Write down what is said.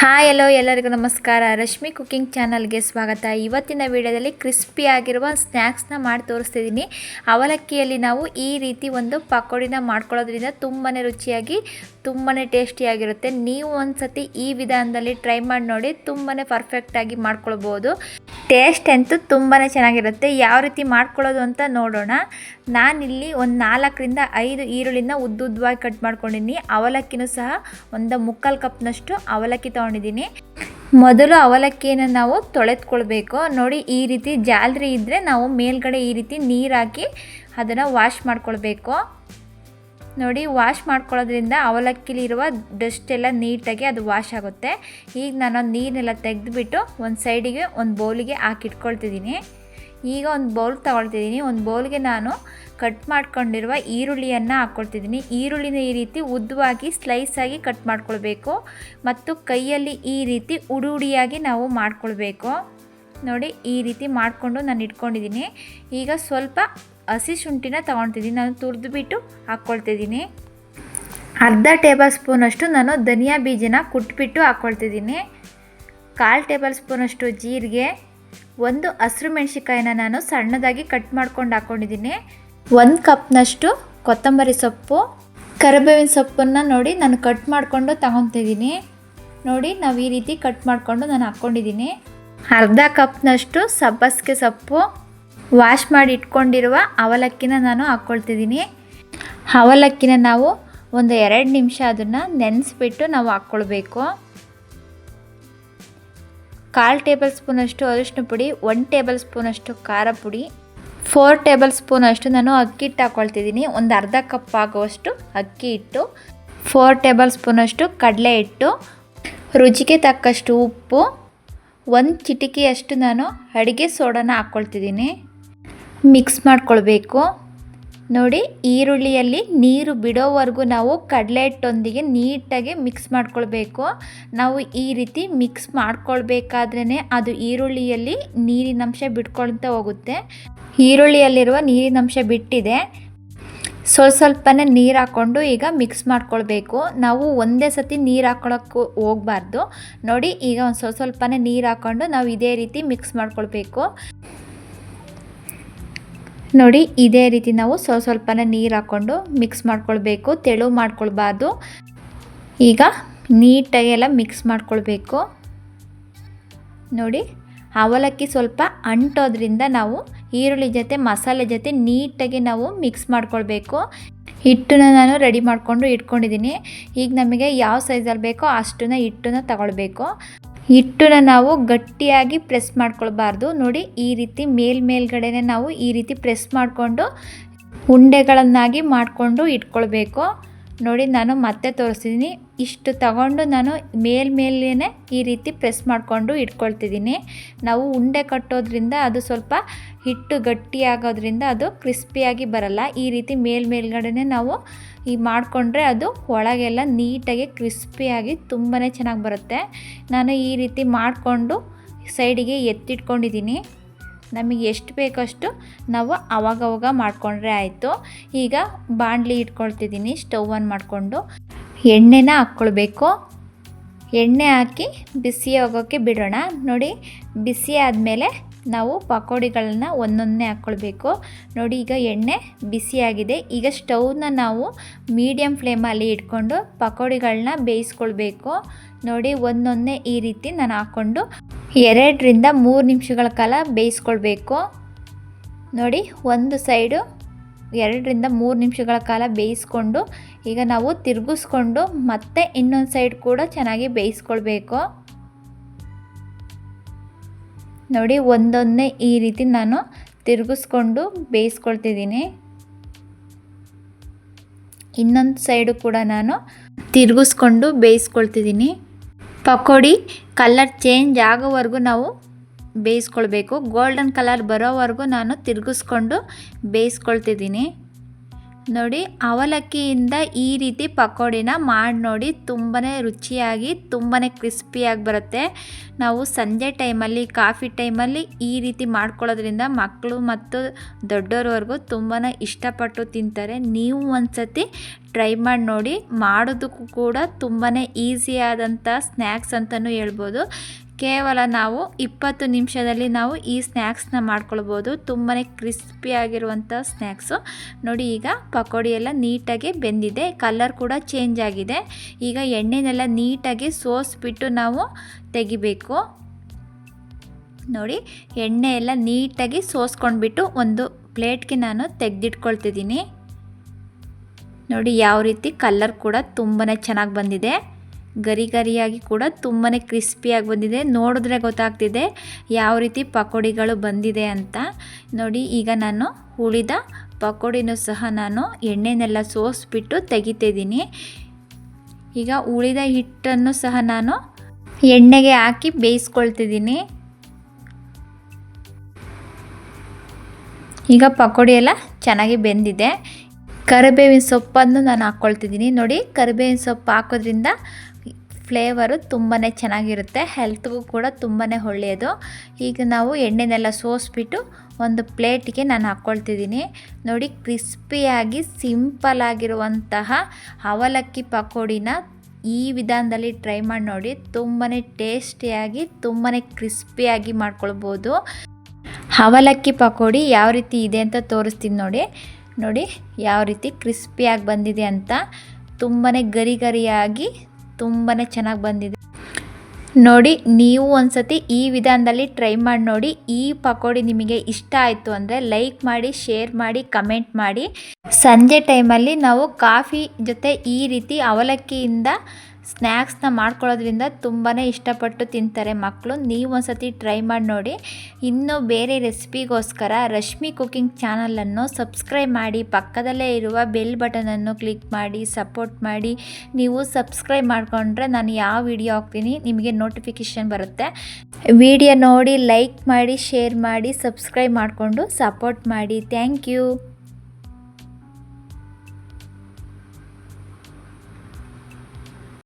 Hi ಎಲ್ಲೋ ಎಲ್ಲರಿಗೂ ನಮಸ್ಕಾರ. Rashmi cooking ಚಾನಲ್ಗೆ ಸ್ವಾಗತ. ಇವತ್ತಿನ ವಿಡಿಯೋದಲ್ಲಿ ಕ್ರಿಸ್ಪಿ ಆಗಿರುವ ಸ್ನ್ಯಾಕ್ಸ್ನ ಮಾಡಿ ತೋರಿಸ್ತಿದ್ದೀನಿ. ಅವಲಕ್ಕಿಯಲ್ಲಿ ನಾವು ಈ ರೀತಿ ಒಂದು ಪಕೋಡಿನ ಮಾಡ್ಕೊಳ್ಳೋದ್ರಿಂದ ತುಂಬಾ ರುಚಿಯಾಗಿ ತುಂಬಾ ಟೇಸ್ಟಿಯಾಗಿರುತ್ತೆ ನೀವು ಒಂದ್ಸತಿ ಈ ವಿಧಾನದಲ್ಲಿ ಟ್ರೈ ಮಾಡಿ ನೋಡಿ ತುಂಬಾ ಪರ್ಫೆಕ್ಟಾಗಿ ಮಾಡ್ಕೊಳ್ಬೋದು. ಟೇಸ್ಟ್ ಅಂತೂ ತುಂಬಾ ಚೆನ್ನಾಗಿರುತ್ತೆ. ಯಾವ ರೀತಿ ಮಾಡ್ಕೊಳ್ಳೋದು ಅಂತ ನೋಡೋಣ. ನಾನಿಲ್ಲಿ ಒಂದು ನಾಲ್ಕರಿಂದ ಐದು ಈರುಳ್ಳಿನ ಉದ್ದುದ್ದವಾಗಿ ಕಟ್ ಮಾಡ್ಕೊಂಡಿದ್ದೀನಿ. ಅವಲಕ್ಕಿನೂ ಸಹ ಒಂದು ಮುಕ್ಕಾಲು ಕಪ್ನಷ್ಟು ಅವಲಕ್ಕಿ ತೊಗೊಂಡಿದ್ದೀನಿ. ಮೊದಲು ಅವಲಕ್ಕಿಯನ್ನು ನಾವು ತೊಳೆದುಕೊಳ್ಬೇಕು. ನೋಡಿ, ಈ ರೀತಿ ಜಾಲರಿ ಇದ್ದರೆ ನಾವು ಮೇಲ್ಗಡೆ ಈ ರೀತಿ ನೀರು ಹಾಕಿ ಅದನ್ನು ವಾಶ್ ಮಾಡ್ಕೊಳ್ಬೇಕು. ನೋಡಿ, ವಾಶ್ ಮಾಡ್ಕೊಳ್ಳೋದ್ರಿಂದ ಅವಲಕ್ಕಿಲಿರುವ ಡಸ್ಟ್ ಎಲ್ಲ ನೀಟಾಗಿ ಅದು ವಾಶ್ ಆಗುತ್ತೆ. ಈಗ ನಾನು ನೀರನ್ನೆಲ್ಲ ತೆಗೆದುಬಿಟ್ಟು ಒಂದು ಸೈಡಿಗೆ ಒಂದು ಬೌಲಿಗೆ ಹಾಕಿಟ್ಕೊಳ್ತಿದ್ದೀನಿ. ಈಗ ಒಂದು ಬೌಲ್ ತಗೊಳ್ತಿದ್ದೀನಿ. ಒಂದು ಬೌಲ್ಗೆ ನಾನು ಕಟ್ ಮಾಡ್ಕೊಂಡಿರುವ ಈರುಳ್ಳಿಯನ್ನು ಹಾಕ್ಕೊಳ್ತಿದ್ದೀನಿ. ಈರುಳ್ಳಿನ ಈ ರೀತಿ ಉದ್ದವಾಗಿ ಸ್ಲೈಸಾಗಿ ಕಟ್ ಮಾಡ್ಕೊಳ್ಬೇಕು. ಮತ್ತು ಕೈಯಲ್ಲಿ ಈ ರೀತಿ ಉಡುಡಿಯಾಗಿ ನಾವು ಮಾಡ್ಕೊಳ್ಬೇಕು. ನೋಡಿ, ಈ ರೀತಿ ಮಾಡಿಕೊಂಡು ನಾನು ಇಟ್ಕೊಂಡಿದ್ದೀನಿ. ಈಗ ಸ್ವಲ್ಪ ಹಸಿ ಶುಂಠಿನ ತೊಗೊಳ್ತಿದ್ದೀನಿ. ನಾನು ತುರಿದ್ಬಿಟ್ಟು ಹಾಕ್ಕೊಳ್ತಿದ್ದೀನಿ. ಅರ್ಧ ಟೇಬಲ್ ಸ್ಪೂನಷ್ಟು ನಾನು ಧನಿಯಾ ಬೀಜನ ಕುಟ್ಬಿಟ್ಟು ಹಾಕ್ಕೊಳ್ತಿದ್ದೀನಿ. ಕಾಲು ಟೇಬಲ್ ಸ್ಪೂನಷ್ಟು ಜೀರಿಗೆ. ಒಂದು ಹಸಿರು ಮೆಣಸಿಕಾಯಿನ ನಾನು ಸಣ್ಣದಾಗಿ ಕಟ್ ಮಾಡ್ಕೊಂಡು ಹಾಕ್ಕೊಂಡಿದ್ದೀನಿ ಒಂದು ಕಪ್ನಷ್ಟು ಕೊತ್ತಂಬರಿ ಸೊಪ್ಪು, ಕರಿಬೇವಿನ ಸೊಪ್ಪನ್ನು ನೋಡಿ ನಾನು ಕಟ್ ಮಾಡಿಕೊಂಡು ತಗೊತಿದ್ದೀನಿ. ನೋಡಿ, ನಾವು ಈ ರೀತಿ ಕಟ್ ಮಾಡಿಕೊಂಡು ನಾನು ಹಾಕ್ಕೊಂಡಿದ್ದೀನಿ ಅರ್ಧ ಕಪ್ನಷ್ಟು ಸಬ್ಬಸಿಗೆ ಸೊಪ್ಪು, ವಾಶ್ ಮಾಡಿ ಇಟ್ಕೊಂಡಿರುವ ಅವಲಕ್ಕಿನ ನಾನು ಹಾಕ್ಕೊಳ್ತಿದ್ದೀನಿ ಅವಲಕ್ಕಿನ ನಾವು ಒಂದು ಎರಡು ನಿಮಿಷ ಅದನ್ನು ನೆನೆಸ್ಬಿಟ್ಟು ನಾವು ಹಾಕ್ಕೊಳ್ಬೇಕು ಕಾಲು ಟೇಬಲ್ ಸ್ಪೂನಷ್ಟು ಅರಿಶಿನ ಪುಡಿ ಒನ್ ಟೇಬಲ್ ಸ್ಪೂನಷ್ಟು ಖಾರ ಪುಡಿ, ಫೋರ್ ಟೇಬಲ್ ಸ್ಪೂನಷ್ಟು ನಾನು ಅಕ್ಕಿ ಹಿಟ್ಟು ಹಾಕ್ಕೊಳ್ತಿದ್ದೀನಿ ಒಂದು ಅರ್ಧ ಕಪ್ ಆಗುವಷ್ಟು ಅಕ್ಕಿ ಹಿಟ್ಟು, ಫೋರ್ ಟೇಬಲ್ ಸ್ಪೂನಷ್ಟು ಕಡಲೆ ಹಿಟ್ಟು, ರುಚಿಗೆ ತಕ್ಕಷ್ಟು ಉಪ್ಪು, ಒಂದು ಚಿಟಿಕೆಯಷ್ಟು ನಾನು ಅಡುಗೆ ಸೋಡಾನ ಹಾಕ್ಕೊಳ್ತಿದ್ದೀನಿ ಮಿಕ್ಸ್ ಮಾಡ್ಕೊಳ್ಬೇಕು. ನೋಡಿ, ಈರುಳ್ಳಿಯಲ್ಲಿ ನೀರು ಬಿಡೋವರೆಗೂ ನಾವು ಕಡಲೆ ಹಿಟ್ಟೊಂದಿಗೆ ನೀಟಾಗಿ ಮಿಕ್ಸ್ ಮಾಡ್ಕೊಳ್ಬೇಕು. ನಾವು ಈ ರೀತಿ ಮಿಕ್ಸ್ ಮಾಡ್ಕೊಳ್ಬೇಕಾದ್ರೇ ಅದು ಈರುಳ್ಳಿಯಲ್ಲಿ ನೀರಿನಂಶ ಬಿಟ್ಕೊಳ್ತಾ ಹೋಗುತ್ತೆ. ಈರುಳ್ಳಿಯಲ್ಲಿರುವ ನೀರಿನಂಶ ಬಿಟ್ಟಿದೆ. ಸ್ವಲ್ಪ ಸ್ವಲ್ಪನೇ ನೀರು ಹಾಕ್ಕೊಂಡು ಈಗ ಮಿಕ್ಸ್ ಮಾಡ್ಕೊಳ್ಬೇಕು. ನಾವು ಒಂದೇ ಸತಿ ನೀರು ಹಾಕ್ಕೊಳಕ್ಕೆ ಹೋಗಬಾರ್ದು. ನೋಡಿ, ಈಗ ಒಂದು ಸ್ವಲ್ಪ ಸ್ವಲ್ಪನೇ ನೀರು ಹಾಕ್ಕೊಂಡು ನಾವು ಇದೇ ರೀತಿ ಮಿಕ್ಸ್ ಮಾಡ್ಕೊಳ್ಬೇಕು. ನೋಡಿ, ಇದೇ ರೀತಿ ನಾವು ಸ್ವಲ್ಪ ಸ್ವಲ್ಪನೇ ನೀರು ಹಾಕ್ಕೊಂಡು ಮಿಕ್ಸ್ ಮಾಡ್ಕೊಳ್ಬೇಕು, ತೆಳು ಮಾಡ್ಕೊಳ್ಬಾರ್ದು. ಈಗ ನೀಟಾಗಿ ಎಲ್ಲ ಮಿಕ್ಸ್ ಮಾಡ್ಕೊಳ್ಬೇಕು. ನೋಡಿ, ಅವಲಕ್ಕಿ ಸ್ವಲ್ಪ ಅಂಟೋದ್ರಿಂದ ನಾವು ಈರುಳ್ಳಿ ಜೊತೆ, ಮಸಾಲೆ ಜೊತೆ ನೀಟಾಗಿ ನಾವು ಮಿಕ್ಸ್ ಮಾಡ್ಕೊಳ್ಬೇಕು. ಹಿಟ್ಟನ್ನ ನಾನು ರೆಡಿ ಮಾಡಿಕೊಂಡು ಇಟ್ಕೊಂಡಿದ್ದೀನಿ. ಈಗ ನಮಗೆ ಯಾವ ಸೈಜಲ್ಲಿ ಬೇಕೋ ಅಷ್ಟನ್ನ ಹಿಟ್ಟನ್ನ ತಗೊಳ್ಬೇಕು. ಹಿಟ್ಟನ್ನ ನಾವು ಗಟ್ಟಿಯಾಗಿ ಪ್ರೆಸ್ ಮಾಡ್ಕೊಳ್ಬಾರ್ದು. ನೋಡಿ, ಈ ರೀತಿ ಮೇಲ್ ಮೇಲ್ಗಡೆನೆ ನಾವು ಈ ರೀತಿ ಪ್ರೆಸ್ ಮಾಡಿಕೊಂಡು ಉಂಡೆಗಳನ್ನಾಗಿ ಮಾಡಿಕೊಂಡು ಇಟ್ಕೊಳ್ಬೇಕು. ನೋಡಿ ನಾನು ಮತ್ತೆ ತೋರಿಸ್ತಿದ್ದೀನಿ. ಇಷ್ಟು ತಗೊಂಡು ನಾನು ಮೇಲ್ಮೇಲೇ ಈ ರೀತಿ ಪ್ರೆಸ್ ಮಾಡಿಕೊಂಡು ಇಟ್ಕೊಳ್ತಿದ್ದೀನಿ. ನಾವು ಉಂಡೆ ಕಟ್ಟೋದ್ರಿಂದ ಅದು ಸ್ವಲ್ಪ ಹಿಟ್ಟು ಗಟ್ಟಿಯಾಗೋದ್ರಿಂದ ಅದು ಕ್ರಿಸ್ಪಿಯಾಗಿ ಬರಲ್ಲ. ಈ ರೀತಿ ಮೇಲ್ಮೇಲ್ಗಡೆ ನಾವು ಈ ಮಾಡಿಕೊಂಡ್ರೆ ಅದು ಒಳಗೆಲ್ಲ ನೀಟಾಗಿ ಕ್ರಿಸ್ಪಿಯಾಗಿ ತುಂಬಾ ಚೆನ್ನಾಗಿ ಬರುತ್ತೆ. ನಾನು ಈ ರೀತಿ ಮಾಡಿಕೊಂಡು ಸೈಡಿಗೆ ಎತ್ತಿಟ್ಕೊಂಡಿದ್ದೀನಿ. ನಮಗೆ ಎಷ್ಟು ಬೇಕಷ್ಟು ನಾವು ಅವಾಗವಾಗ ಮಾಡಿಕೊಂಡ್ರೆ ಆಯಿತು. ಈಗ ಬಾಣಲಿ ಇಟ್ಕೊಳ್ತಿದ್ದೀನಿ, ಸ್ಟವ್ ಆನ್ ಮಾಡಿಕೊಂಡು. ಎಣ್ಣೆನ ಹಾಕ್ಕೊಳ್ಬೇಕು. ಎಣ್ಣೆ ಹಾಕಿ ಬಿಸಿ ಹೋಗೋಕ್ಕೆ ಬಿಡೋಣ. ನೋಡಿ, ಬಿಸಿ ಆದಮೇಲೆ ನಾವು ಪಕೋಡಿಗಳನ್ನ ಒಂದೊಂದೇ ಹಾಕ್ಕೊಳ್ಬೇಕು. ನೋಡಿ, ಈಗ ಎಣ್ಣೆ ಬಿಸಿಯಾಗಿದೆ. ಈಗ ಸ್ಟೌವ್ನ ನಾವು ಮೀಡಿಯಮ್ ಫ್ಲೇಮಲ್ಲಿ ಇಟ್ಕೊಂಡು ಪಕೋಡಿಗಳನ್ನ ಬೇಯಿಸ್ಕೊಳ್ಬೇಕು. ನೋಡಿ ಒಂದೊಂದೇ ಈ ರೀತಿ ನಾನು ಹಾಕ್ಕೊಂಡು ಎರಡರಿಂದ ಮೂರು ನಿಮಿಷಗಳ ಕಾಲ ಬೇಯಿಸ್ಕೊಳ್ಬೇಕು. ನೋಡಿ, ಒಂದು ಸೈಡು ಎರಡರಿಂದ ಮೂರು ನಿಮಿಷಗಳ ಕಾಲ ಬೇಯಿಸ್ಕೊಂಡು ಈಗ ನಾವು ತಿರುಗಿಸ್ಕೊಂಡು ಮತ್ತೆ ಇನ್ನೊಂದು ಸೈಡ್ ಕೂಡ ಚೆನ್ನಾಗಿ ಬೇಯಿಸ್ಕೊಳ್ಬೇಕು. ನೋಡಿ, ಒಂದೊಂದೇ ಈ ರೀತಿ ನಾನು ತಿರುಗಿಸ್ಕೊಂಡು ಬೇಯಿಸ್ಕೊಳ್ತಿದ್ದೀನಿ. ಇನ್ನೊಂದು ಸೈಡು ಕೂಡ ನಾನು ತಿರುಗಿಸ್ಕೊಂಡು ಬೇಯಿಸ್ಕೊಳ್ತಿದ್ದೀನಿ. ಪಕೋಡಿ ಕಲರ್ ಚೇಂಜ್ ಆಗೋವರೆಗೂ ನಾವು ಬೇಯಿಸ್ಕೊಳ್ಬೇಕು. ಗೋಲ್ಡನ್ ಕಲರ್ ಬರೋವರೆಗೂ ನಾನು ತಿರುಗಿಸ್ಕೊಂಡು ಬೇಯಿಸ್ಕೊಳ್ತಿದ್ದೀನಿ. ನೋಡಿ, ಅವಲಕ್ಕಿಯಿಂದ ಈ ರೀತಿ ಪಕೋಡಿನ ಮಾಡಿ ನೋಡಿ ತುಂಬಾ ರುಚಿಯಾಗಿ ತುಂಬಾ ಕ್ರಿಸ್ಪಿಯಾಗಿ ಬರುತ್ತೆ. ನಾವು ಸಂಜೆ ಟೈಮಲ್ಲಿ, ಕಾಫಿ ಟೈಮಲ್ಲಿ ಈ ರೀತಿ ಮಾಡ್ಕೊಳ್ಳೋದ್ರಿಂದ ಮಕ್ಕಳು ಮತ್ತು ದೊಡ್ಡೋರವರೆಗೂ ತುಂಬಾ ಇಷ್ಟಪಟ್ಟು ತಿಂತಾರೆ. ನೀವು ಒಂದ್ಸತಿ ಟ್ರೈ ಮಾಡಿ ನೋಡಿ, ಮಾಡೋದಕ್ಕೂ ಕೂಡ ತುಂಬಾ ಈಸಿಯಾದಂಥ ಸ್ನ್ಯಾಕ್ಸ್ ಅಂತಲೂ ಹೇಳ್ಬೋದು. ಕೇವಲ ನಾವು ಇಪ್ಪತ್ತು ನಿಮಿಷದಲ್ಲಿ ನಾವು ಈ ಸ್ನ್ಯಾಕ್ಸ್ನ ಮಾಡ್ಕೊಳ್ಬೋದು. ತುಂಬಾ ಕ್ರಿಸ್ಪಿಯಾಗಿರುವಂಥ ಸ್ನ್ಯಾಕ್ಸು. ನೋಡಿ ಈಗ ಪಕೋಡಿ ಎಲ್ಲ ನೀಟಾಗಿ ಬೆಂದಿದೆ. ಕಲರ್ ಕೂಡ ಚೇಂಜ್ ಆಗಿದೆ. ಈಗ ಎಣ್ಣೆನೆಲ್ಲ ನೀಟಾಗಿ ಸೋಸಿಬಿಟ್ಟು ನಾವು ತೆಗಿಬೇಕು. ನೋಡಿ, ಎಣ್ಣೆ ಎಲ್ಲ ನೀಟಾಗಿ ಸೋಸ್ಕೊಂಡ್ಬಿಟ್ಟು ಒಂದು ಪ್ಲೇಟ್ಗೆ ನಾನು ತೆಗೆದಿಟ್ಕೊಳ್ತಿದ್ದೀನಿ. ನೋಡಿ, ಯಾವ ರೀತಿ ಕಲ್ಲರ್ ಕೂಡ ತುಂಬಾ ಚೆನ್ನಾಗಿ ಬಂದಿದೆ. ಗರಿ ಗರಿಯಾಗಿ ಕೂಡ ತುಂಬಾ ಕ್ರಿಸ್ಪಿಯಾಗಿ ಬಂದಿದೆ. ನೋಡಿದ್ರೆ ಗೊತ್ತಾಗ್ತಿದೆ ಯಾವ ರೀತಿ ಪಕೋಡಿಗಳು ಬಂದಿದೆ ಅಂತ. ನೋಡಿ, ಈಗ ನಾನು ಉಳಿದ ಪಕೋಡಿನೂ ಸಹ ನಾನು ಎಣ್ಣೆನೆಲ್ಲ ಸೋಸಿಬಿಟ್ಟು ತೆಗಿತಿದ್ದೀನಿ ಈಗ ಉಳಿದ ಹಿಟ್ಟನ್ನು ಸಹ ನಾನು ಎಣ್ಣೆಗೆ ಹಾಕಿ ಬೇಯಿಸ್ಕೊಳ್ತಿದ್ದೀನಿ ಈಗ ಪಕೋಡಿ ಎಲ್ಲ ಚೆನ್ನಾಗಿ ಬೆಂದಿದೆ. ಕರಿಬೇವಿನ ಸೊಪ್ಪನ್ನು ನಾನು ಹಾಕ್ಕೊಳ್ತಿದ್ದೀನಿ ನೋಡಿ, ಕರಿಬೇವಿನ ಸೊಪ್ಪು ಹಾಕೋದ್ರಿಂದ ಫ್ಲೇವರು ತುಂಬಾ ಚೆನ್ನಾಗಿರುತ್ತೆ, ಹೆಲ್ತ್ಗೂ ಕೂಡ ತುಂಬಾ ಒಳ್ಳೆಯದು. ಈಗ ನಾವು ಎಣ್ಣೆನೆಲ್ಲ ಸೋಸ್ಬಿಟ್ಟು ಒಂದು ಪ್ಲೇಟಿಗೆ ನಾನು ಹಾಕ್ಕೊಳ್ತಿದ್ದೀನಿ ನೋಡಿ, ಕ್ರಿಸ್ಪಿಯಾಗಿ ಸಿಂಪಲಾಗಿರುವಂತಹ ಅವಲಕ್ಕಿ ಪಕೋಡಿನ ಈ ವಿಧಾನದಲ್ಲಿ ಟ್ರೈ ಮಾಡಿ ನೋಡಿ ತುಂಬಾ ಟೇಸ್ಟಿಯಾಗಿ ತುಂಬಾ ಕ್ರಿಸ್ಪಿಯಾಗಿ ಮಾಡ್ಕೊಳ್ಬೋದು. ಅವಲಕ್ಕಿ ಪಕೋಡಿ ಯಾವ ರೀತಿ ಇದೆ ಅಂತ ತೋರಿಸ್ತೀನಿ ನೋಡಿ. ನೋಡಿ, ಯಾವ ರೀತಿ ಕ್ರಿಸ್ಪಿಯಾಗಿ ಬಂದಿದೆ ಅಂತ. ತುಂಬಾ ಗರಿ ಗರಿಯಾಗಿ ತುಂಬಾ ಚೆನ್ನಾಗಿ ಬಂದಿದೆ. ನೋಡಿ, ನೀವು ಒಂದ್ಸತಿ ಈ ವಿಧಾನದಲ್ಲಿ ಟ್ರೈ ಮಾಡಿ ನೋಡಿ. ಈ ಪಕೋಡಿ ನಿಮಗೆ ಇಷ್ಟ ಆಯಿತು ಅಂದರೆ ಲೈಕ್ ಮಾಡಿ, ಶೇರ್ ಮಾಡಿ, ಕಮೆಂಟ್ ಮಾಡಿ. ಸಂಜೆ ಟೈಮಲ್ಲಿ ನಾವು ಕಾಫಿ ಜೊತೆ ಈ ರೀತಿ ಅವಲಕ್ಕಿಯಿಂದ ಸ್ನ್ಯಾಕ್ಸ್ನ ಮಾಡ್ಕೊಳ್ಳೋದ್ರಿಂದ ತುಂಬಾ ಇಷ್ಟಪಟ್ಟು ತಿಂತಾರೆ ಮಕ್ಕಳು ನೀವು ಒಂದ್ಸತಿ ಟ್ರೈ ಮಾಡಿ ನೋಡಿ. ಇನ್ನೂ ಬೇರೆ ರೆಸಿಪಿಗೋಸ್ಕರ ರಶ್ಮಿ ಕುಕಿಂಗ್ ಚಾನಲನ್ನು ಸಬ್ಸ್ಕ್ರೈಬ್ ಮಾಡಿ. ಪಕ್ಕದಲ್ಲೇ ಇರುವ ಬೆಲ್ ಬಟನನ್ನು ಕ್ಲಿಕ್ ಮಾಡಿ ಸಪೋರ್ಟ್ ಮಾಡಿ. ನೀವು ಸಬ್ಸ್ಕ್ರೈಬ್ ಮಾಡಿಕೊಂಡ್ರೆ ನಾನು ಯಾವ ವಿಡಿಯೋ ಹಾಕ್ತೀನಿ ನಿಮಗೆ ನೋಟಿಫಿಕೇಷನ್ ಬರುತ್ತೆ. ವಿಡಿಯೋ ನೋಡಿ ಲೈಕ್ ಮಾಡಿ ಶೇರ್ ಮಾಡಿ ಸಬ್ಸ್ಕ್ರೈಬ್ ಮಾಡಿಕೊಂಡು ಸಪೋರ್ಟ್ ಮಾಡಿ. Thank you